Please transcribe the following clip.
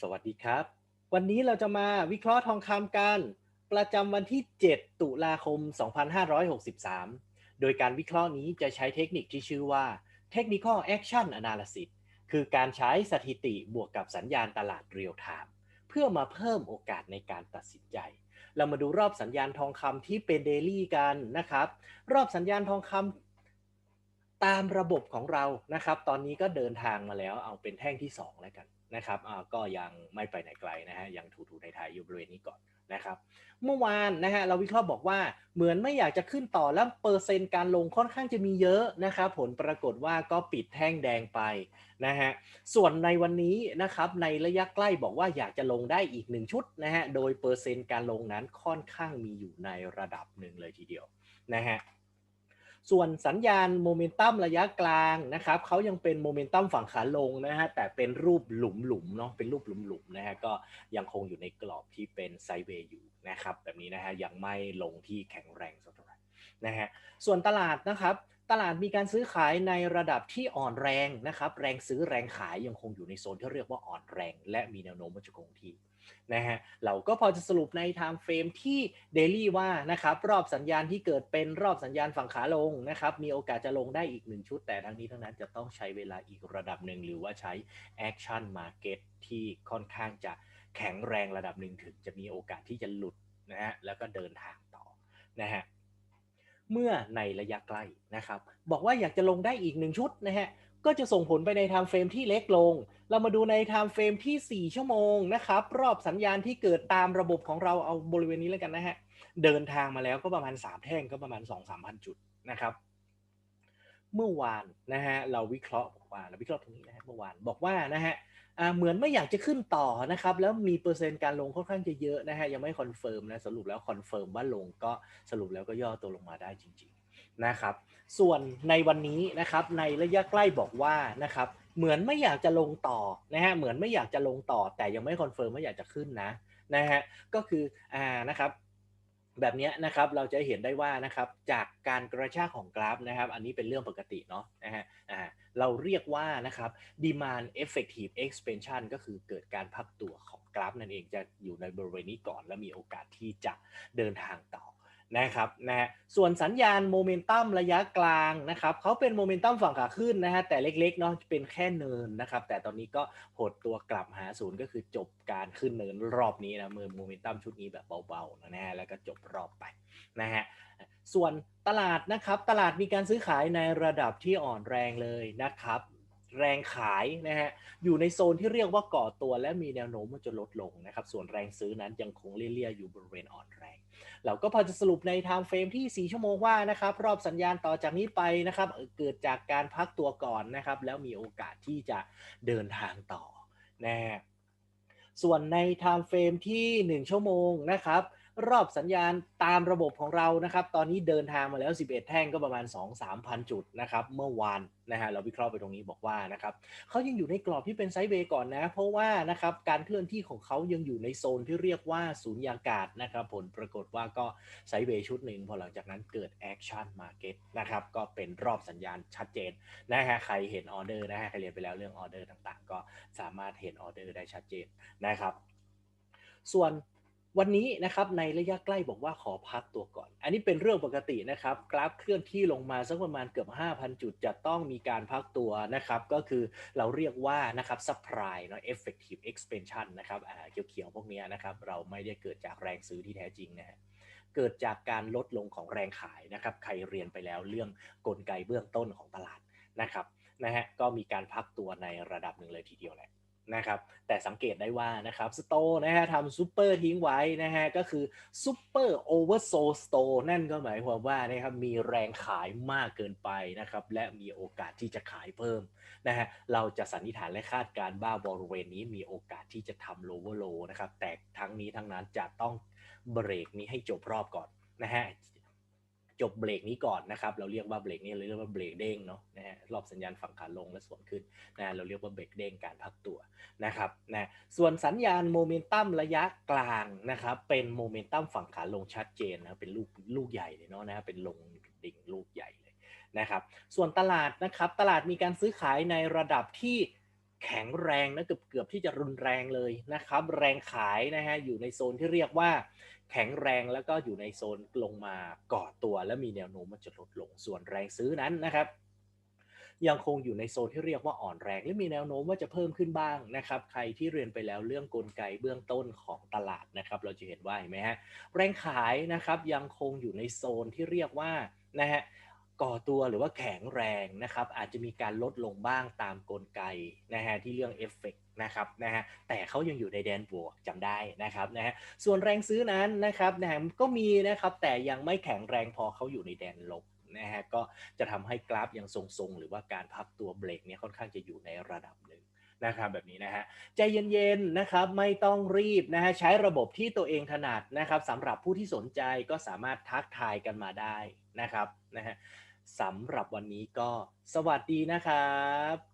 สวัสดีครับ วันนี้เราจะมาวิเคราะห์ทองคำกัน ประจำวันที่ 7 ตุลาคม 2563 โดยการวิเคราะห์นี้จะใช้เทคนิคที่ชื่อว่า Technical Action Analysis คือการใช้สถิติบวกกับสัญญาณตลาดเรียลไทม์เพื่อมาเพิ่มโอกาสในการตัดสินใจ เรามาดูรอบสัญญาณทองคำที่เป็นเดลี่กันนะครับ รอบสัญญาณทองคำตามระบบของเรานะครับ ตอนนี้ก็เดินทางมาแล้ว เอาเป็นแท่งที่ 2 แล้วกัน นะครับก็ยังไม่ไปไหนไกลนะฮะยังถูๆไทยๆอยู่บริเวณนี้ก่อนนะครับ เมื่อวานนะฮะเราวิเคราะห์บอกว่าเหมือนไม่อยากจะขึ้นต่อแล้วเปอร์เซ็นต์การลงค่อนข้างจะมีเยอะนะครับผลปรากฏว่าก็ปิดแท่งแดงไปนะฮะส่วนในวันนี้นะครับในระยะใกล้บอกว่าอยากจะลงได้อีกหนึ่งชุดนะฮะโดยเปอร์เซ็นต์การลงนั้นค่อนข้างมีอยู่ในระดับหนึ่งเลยทีเดียวนะฮะ ส่วนสัญญาณโมเมนตัมระยะกลางนะครับเขายังเป็นโมเมนตัมฝั่งขาลงนะฮะแต่เป็นรูปหลุมหลุมเนาะเป็นรูปหลุมหลุมนะฮะก็ยังคงอยู่ในกรอบที่เป็นไซเวย์อยู่นะครับแบบนี้นะฮะยังไม่ลงที่แข็งแรงสักเท่าไหร่นะฮะส่วนตลาดนะครับ ตลาดมีการซื้อขายในระดับที่อ่อนแรงนะครับแรงซื้อแรงขายยังคงอยู่ในโซนที่เรียกว่าอ่อนแรง และมีแนวโน้มว่าจะคงที่นะฮะเราก็พอจะสรุปใน time frame ที่เดลี่ว่านะครับรอบสัญญาณที่เกิดเป็นรอบสัญญาณฝั่งขาลงนะครับมีโอกาสจะลงได้อีกหนึ่งชุด แต่ทั้งนี้ทั้งนั้นจะต้องใช้เวลาอีกระดับหนึ่งหรือว่าใช้ action market ที่ค่อนข้างจะแข็งแรงระดับหนึ่งถึงจะมีโอกาสที่จะหลุดนะฮะแล้วก็เดินทางต่อนะฮะ เมื่อในระยะใกล้นะครับ บอกว่าอยากจะลงได้อีกหนึ่งชุดนะฮะก็จะส่งผลไปในไทม์เฟรมที่เล็กลง เรามาดูในไทม์เฟรมที่ 4 ชั่วโมงนะครับ รอบสัญญาณที่เกิดตามระบบของเราเอาบริเวณนี้แล้วกันนะฮะ เดินทางมาแล้วก็ประมาณ 3 แท่งก็ประมาณ 2 3พันจุดนะครับ เมื่อวานนะฮะเราวิเคราะห์บอกว่าเราวิเคราะห์ตรงนี้นะฮะเมื่อวานบอกว่านะฮะ เหมือนไม่อยากจะขึ้นต่อนะครับ แล้วมีเปอร์เซ็นต์การลงค่อนข้างจะเยอะนะฮะยังไม่คอนเฟิร์มนะสรุปแล้วคอนเฟิร์มว่าลงก็สรุปแล้วก็ย่อตัวลงมาได้จริง ๆนะครับ ส่วนในวันนี้นะครับในระยะใกล้บอกว่านะครับเหมือนไม่อยากจะลงต่อนะฮะเหมือนไม่อยากจะลงต่อ แต่ยังไม่คอนเฟิร์มว่าอยากจะขึ้นนะนะฮะก็คืออ่านะครับแบบนี้นะครับเราจะเห็นได้ว่านะครับจากการกระชากของกราฟนะครับ อันนี้เป็นเรื่องปกติเนาะนะฮะอ่า เราเรียกว่านะครับ demand effective expansion ก็คือเกิดการพักตัวของกราฟนั่นเองจะอยู่ในบริเวณนี้ก่อน และมีโอกาสที่จะเดินทางต่อ นะครับนะฮะส่วนสัญญาณโมเมนตัมระยะกลางนะครับเขาเป็นโมเมนตัมฝั่งขาขึ้นนะฮะแต่เล็กๆเนาะเป็นแค่เนินนะครับ แต่ตอนนี้ก็หดตัวกลับหาศูนย์ก็คือจบการขึ้นเนินรอบนี้นะมือโมเมนตัมชุดนี้แบบเบาๆนะฮะแล้วก็จบรอบไปนะฮะส่วนตลาดนะครับตลาดมีการซื้อขายในระดับที่อ่อนแรงเลยนะครับ แรงขายนะฮะอยู่ในโซนที่เรียกว่าก่อตัวและมีแนวโน้มว่าจะลดลงนะครับ ส่วนแรงซื้อนั้นยังคงเลี่ยๆอยู่บริเวณอ่อนแรง เราก็พอจะสรุปในไทม์เฟรมที่ 4 ชั่วโมงว่านะครับ รอบสัญญาณต่อจากนี้ไปนะครับ เกิดจากการพักตัวก่อนนะครับ แล้วมีโอกาสที่จะเดินทางต่อนะส่วนในไทม์เฟรมที่ 1 ชั่วโมงนะครับ รอบสัญญาณตามระบบของเรานะครับ ตอนนี้เดินทางมาแล้ว 11 แท่งก็ประมาณ 2-3พันจุดนะครับ เมื่อวานนะฮะเราวิเคราะห์ไปตรงนี้บอกว่านะครับเขายังอยู่ในกรอบที่เป็นไซด์เวย์ก่อนนะ เพราะว่านะครับการเคลื่อนที่ของเขายังอยู่ในโซนที่เรียกว่าศูนย์ยากาศนะครับ ผลปรากฏว่าก็ไซด์เวย์ชุดหนึ่งพอหลังจากนั้นเกิดแอคชั่นมาเก็ตนะครับก็เป็นรอบสัญญาณชัดเจนนะฮะใครเห็นออเดอร์นะฮะใครเรียนไปแล้วเรื่องออเดอร์ต่างๆ ก็สามารถเห็นออเดอร์ได้ชัดเจนนะครับ ส่วน วันนี้นะครับในระยะใกล้บอกว่าขอพักตัวก่อน อันนี้เป็นเรื่องปกตินะครับ กราฟเคลื่อนที่ลงมาสักประมาณเกือบ 5,000 จุดจะต้องมีการพักตัวนะครับ ก็คือเราเรียกว่านะครับ supply เนาะ effective expansion นะครับเขียวๆพวกนี้นะครับ เราไม่ได้เกิดจากแรงซื้อที่แท้จริงนะฮะเกิดจากการลดลงของแรงขายนะครับ ใครเรียนไปแล้วเรื่องกลไกเบื้องต้นของตลาดนะครับนะฮะก็มีการพักตัวในระดับหนึ่งเลยทีเดียวแหละ นะครับแต่สังเกตได้ว่านะครับสโตนะฮะทำซูเปอร์ทิ้งไว้นะฮะก็คือซูเปอร์โอเวอร์โซสโตนั่นก็หมายความว่านะครับมีแรงขายมากเกินไปนะครับและมีโอกาสที่จะขายเพิ่มนะฮะเราจะสันนิษฐานและคาดการบ้าบริเวณนี้มีโอกาสที่จะทำโลเวอร์โลนะครับแต่ทั้งนี้ทั้งนั้นจะต้องเบรกนี้ให้จบรอบก่อนนะฮะจบเบรกนี้ก่อนนะครับเราเรียกว่าเบรกนี้เรียกว่าเบรกเด้งเนาะ รอบสัญญาณฝั่งขาลงและสวนขึ้นนะเราเรียกว่าเบรกเด้งการพักตัวนะครับนะส่วนสัญญาณโมเมนตัมระยะกลางนะครับเป็นโมเมนตัมฝั่งขาลงชัดเจนนะเป็นลูกลูกใหญ่เลยเนาะนะเป็นลงดิ่งลูกใหญ่เลยนะครับส่วนตลาดนะครับตลาดมีการซื้อขายในระดับที่แข็งแรงนะเกือบเกือบที่จะรุนแรงเลยนะครับแรงขายนะฮะอยู่ในโซนที่เรียกว่าแข็งแรงแล้วก็อยู่ในโซนลงมาก่อตัว และมีแนวโน้มมันจะลดลงส่วนแรงซื้อนั้นนะครับ ยังคงอยู่ในโซนที่เรียกว่าอ่อนแรงและมีแนวโน้มว่าจะเพิ่มขึ้นบ้างนะครับใครที่เรียนไปแล้วเรื่องกลไกเบื้องต้นของตลาดนะครับ เราจะเห็นว่าเห็นไหมฮะแรงขายนะครับยังคงอยู่ในโซนที่เรียกว่านะฮะก่อตัวหรือว่าแข็งแรงนะครับ อาจจะมีการลดลงบ้างตามกลไกนะฮะที่เรื่องเอฟเฟกนะครับนะฮะแต่เขายังอยู่ในแดนบวกจำได้นะครับนะฮะส่วนแรงซื้อนั้นนะครับนะฮะก็มีนะครับแต่ยังไม่แข็งแรงพอเขาอยู่ในแดนลบ นะฮะก็จะทำให้กราฟยังทรงๆ หรือว่าการพักตัวเบรกเนี่ยค่อนข้างจะอยู่ในระดับหนึ่งนะครับแบบนี้นะฮะใจเย็นๆนะครับไม่ต้องรีบนะฮะใช้ระบบที่ตัวเองถนัดนะครับสำหรับผู้ที่สนใจก็สามารถทักทายกันมาได้นะครับนะฮะสำหรับวันนี้ก็สวัสดีนะครับ